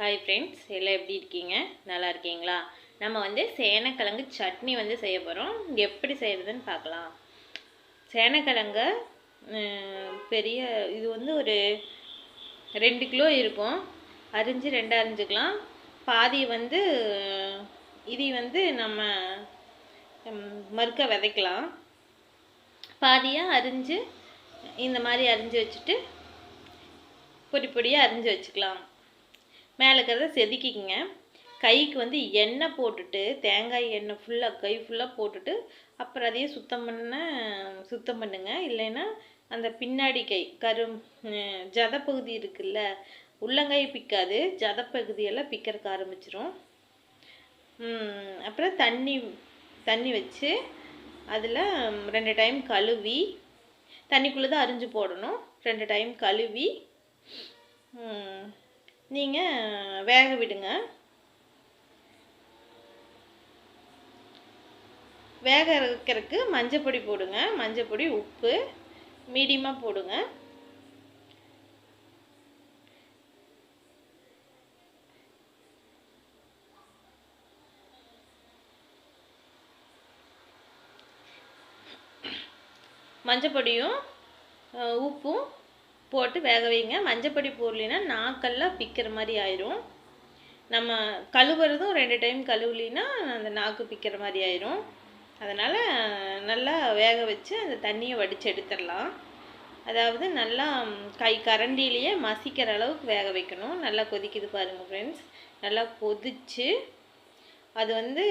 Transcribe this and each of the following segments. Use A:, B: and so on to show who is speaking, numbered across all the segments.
A: hi friends எல்லாம் எப்படி இருக்கீங்க நல்லா இருக்கீங்களா நம்ம வந்து சேனக்கிழங்கு சட்னி வந்து செய்ய போகிறோம் எப்படி செய்கிறதுன்னு பார்க்கலாம் சேனக்கிழங்கு பெரிய இது வந்து ஒரு ரெண்டு கிலோ இருக்கும் அரிஞ்சு ரெண்டு அரிஞ்சுக்கலாம் பாதி வந்து இது வந்து நம்ம மறுக்க விதைக்கலாம் பாதியாக அரிஞ்சு இந்த மாதிரி அரிஞ்சு வச்சுட்டு பொடி பொடியாக அரிஞ்சு வச்சுக்கலாம் மேலே இருக்கிறத செதுக்கிக்குங்க கைக்கு வந்து எண்ணெய் போட்டுட்டு தேங்காய் எண்ணெய் ஃபுல்லாக கை ஃபுல்லாக போட்டுட்டு அப்புறம் அதையே சுத்தம் பண்ண சுத்தம் பண்ணுங்கள் இல்லைன்னா அந்த பின்னாடி கை கரும் ஜத பகுதி இருக்குல்ல உள்ளங்கை பிக்காது ஜத பகுதியெல்லாம் பிக்கிறதுக்கு ஆரம்பிச்சிரும் அப்புறம் தண்ணி தண்ணி வச்சு அதில் ரெண்டு டைம் கழுவி தண்ணிக்குள்ளே தான் அரிஞ்சு போடணும் ரெண்டு டைம் கழுவி நீங்கள் வேக விடுங்க வேக இருக்கிறதுக்கு மஞ்சப்பொடி போடுங்க மஞ்சப்பொடி உப்பு மீடியமாக போடுங்க மஞ்சப்பொடியும் உப்பும் போட்டு வேக வைங்க மஞ்சப்பொடி போடலின்னா நாக்கெல்லாம் பிக்கிற மாதிரி ஆயிரும் நம்ம கழுவுறதும் ரெண்டு டைம் கழுவுலின்னா அந்த நாக்கு பிக்கிற மாதிரி ஆயிரும் அதனால் நல்லா வேக வச்சு அந்த தண்ணியை வடித்து எடுத்துடலாம் அதாவது நல்லா கை கரண்டிலேயே மசிக்கிற அளவுக்கு வேக வைக்கணும் நல்லா கொதிக்குது பாருங்கள் ஃப்ரெண்ட்ஸ் நல்லா கொதிச்சு அது வந்து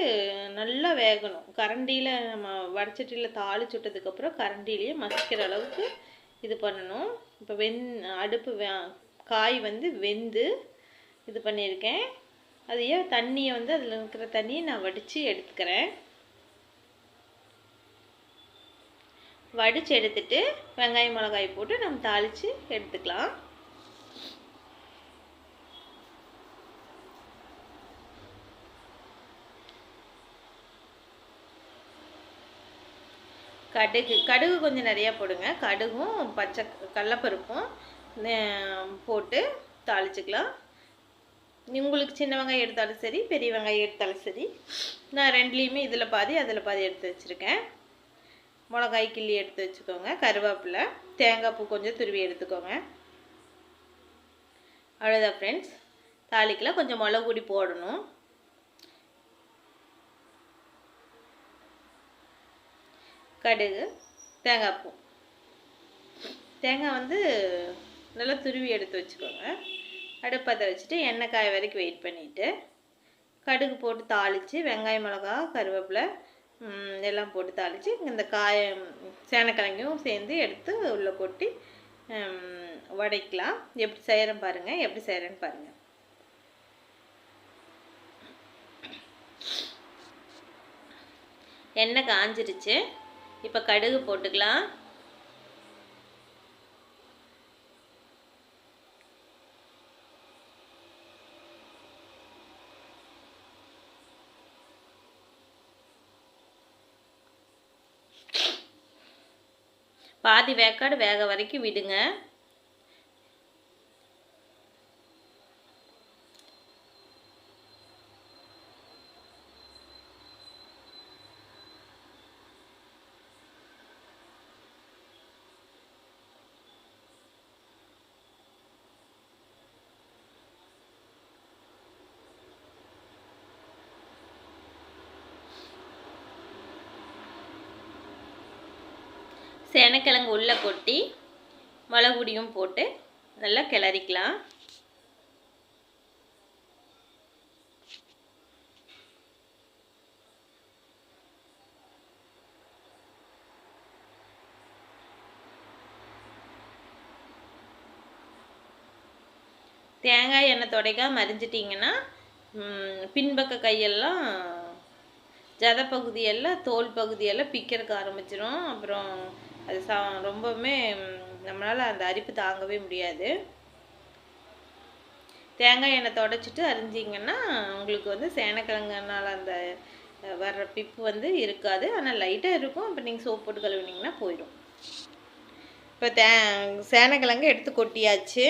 A: நல்லா வேகணும் கரண்டியில் நம்ம வடச்சட்டியில் விட்டதுக்கப்புறம் கரண்டிலேயே மசிக்கிற அளவுக்கு இது பண்ணணும் இப்போ வெந் அடுப்பு காய் வந்து வெந்து இது பண்ணியிருக்கேன் அதையே தண்ணியை வந்து அதில் இருக்கிற தண்ணியை நான் வடித்து எடுத்துக்கிறேன் வடித்து எடுத்துட்டு வெங்காயம் மிளகாய் போட்டு நம்ம தாளித்து எடுத்துக்கலாம் கடுகு கடுகு கொஞ்சம் நிறையா போடுங்க கடுகும் பச்சை கடலப்பருப்பும் போட்டு தாளிச்சிக்கலாம் உங்களுக்கு சின்ன வெங்காயம் எடுத்தாலும் சரி பெரிய வெங்காயம் எடுத்தாலும் சரி நான் ரெண்டுலேயுமே இதில் பாதி அதில் பாதி எடுத்து வச்சுருக்கேன் மிளகாய் கிள்ளி எடுத்து வச்சுக்கோங்க கருவேப்பிலை தேங்காய் பூ கொஞ்சம் துருவி எடுத்துக்கோங்க அவ்வளோதான் ஃப்ரெண்ட்ஸ் தாளிக்கலாம் கொஞ்சம் மிளகு போடணும் கடுகு தேங்காய் பூ தேங்காய் வந்து நல்லா துருவி எடுத்து வச்சுக்கோங்க அடுப்பத்தை வச்சுட்டு எண்ணெய் காய வரைக்கும் வெயிட் பண்ணிவிட்டு கடுகு போட்டு தாளித்து வெங்காயம் மிளகா கருவேப்பிலை எல்லாம் போட்டு தாளித்து இந்த காயம் சேனக்கிழங்கையும் சேர்ந்து எடுத்து உள்ளே கொட்டி வடைக்கலாம் எப்படி செய்கிறேன் பாருங்கள் எப்படி செய்கிறேன்னு பாருங்கள் எண்ணெய் காஞ்சிருச்சு இப்போ கடுகு போட்டுக்கலாம் பாதி வேக்காடு வேக வரைக்கும் விடுங்க சேனக்கிழங்கு உள்ளே கொட்டி மிளகுடியும் போட்டு நல்லா கிளறிக்கலாம் தேங்காய் எண்ணெய் துடைக்கா மறிஞ்சிட்டிங்கன்னா பின்பக்க கையெல்லாம் ஜத பகுதியெல்லாம் தோல் பகுதியெல்லாம் பிக்கிறதுக்கு ஆரம்பிச்சிடும் அப்புறம் அது சா ரொம்பவுமே நம்மளால் அந்த அரிப்பு தாங்கவே முடியாது தேங்காய் எண்ணெய் தொடச்சிட்டு அரிஞ்சிங்கன்னா உங்களுக்கு வந்து சேனக்கிழங்குனால அந்த வர்ற பிப்பு வந்து இருக்காது ஆனால் லைட்டாக இருக்கும் இப்போ நீங்கள் சோப் போட்டு கழுவினீங்கன்னா போயிடும் இப்போ தே சேனக்கிழங்கு எடுத்து கொட்டியாச்சு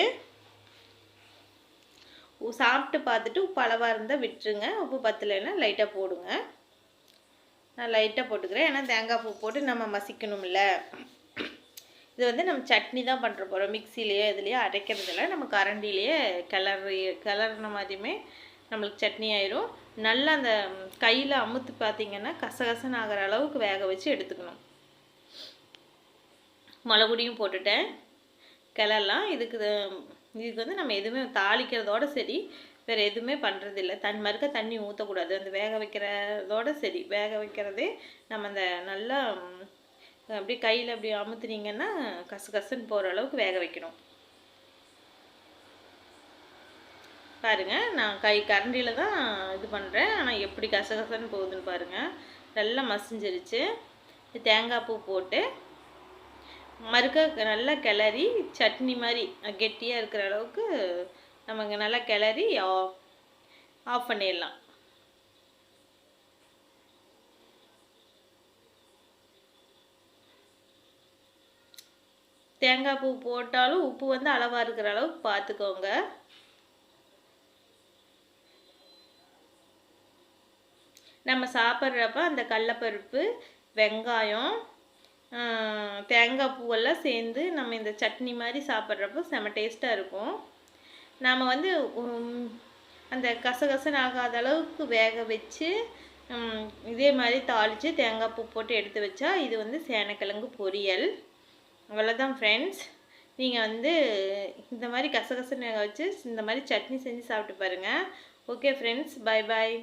A: சாப்பிட்டு பார்த்துட்டு உப்பு அளவாக இருந்தால் விட்டுருங்க உப்பு பத்தலைன்னா லைட்டாக போடுங்க நான் லைட்டாக போட்டுக்கிறேன் ஏன்னா தேங்காய் பூ போட்டு நம்ம மசிக்கணும்ல இது வந்து நம்ம சட்னி தான் பண்ணுற போகிறோம் மிக்சிலேயோ இதுலேயோ அரைக்கிறதில்ல நம்ம கரண்டிலேயே கிளறி கிளறின மாதிரியுமே நம்மளுக்கு சட்னி ஆயிரும் நல்லா அந்த கையில் அமுத்து பார்த்திங்கன்னா கசகசன் ஆகிற அளவுக்கு வேக வச்சு எடுத்துக்கணும் மிளகுடியும் போட்டுட்டேன் கிளறலாம் இதுக்கு இதுக்கு வந்து நம்ம எதுவுமே தாளிக்கிறதோட சரி வேறு எதுவுமே பண்ணுறதில்ல தன் மறுக்க தண்ணி ஊற்றக்கூடாது அந்த வேக வைக்கிறதோட சரி வேக வைக்கிறதே நம்ம அந்த நல்லா அப்படி கையில் அப்படி அமுத்துனீங்கன்னா கசு கசுன்னு போகிற அளவுக்கு வேக வைக்கணும் பாருங்கள் நான் கை கரண்டியில் தான் இது பண்ணுறேன் ஆனால் எப்படி கசகசன்னு போகுதுன்னு பாருங்கள் நல்லா மசிஞ்சிருச்சு தேங்காய் பூ போட்டு மறுக்க நல்லா கிளறி சட்னி மாதிரி கெட்டியாக இருக்கிற அளவுக்கு நமக்கு நல்லா கிளறி ஆஃப் பண்ணிடலாம் தேங்காய் பூ போட்டாலும் உப்பு வந்து அளவாக இருக்கிற அளவுக்கு பார்த்துக்கோங்க நம்ம சாப்பிட்றப்ப அந்த கடலப்பருப்பு வெங்காயம் தேங்காய் பூவெல்லாம் சேர்ந்து நம்ம இந்த சட்னி மாதிரி சாப்பிட்றப்போ செம டேஸ்ட்டாக இருக்கும் நாம் வந்து அந்த கசகசன்னு ஆகாத அளவுக்கு வேக வச்சு இதே மாதிரி தாளித்து தேங்காய் பூ போட்டு எடுத்து வச்சா இது வந்து சேனக்கிழங்கு பொரியல் அவ்வளோதான் ஃப்ரெண்ட்ஸ் நீங்கள் வந்து இந்த மாதிரி வேக வச்சு இந்த மாதிரி சட்னி செஞ்சு சாப்பிட்டு பாருங்கள் ஓகே ஃப்ரெண்ட்ஸ் பாய் பாய்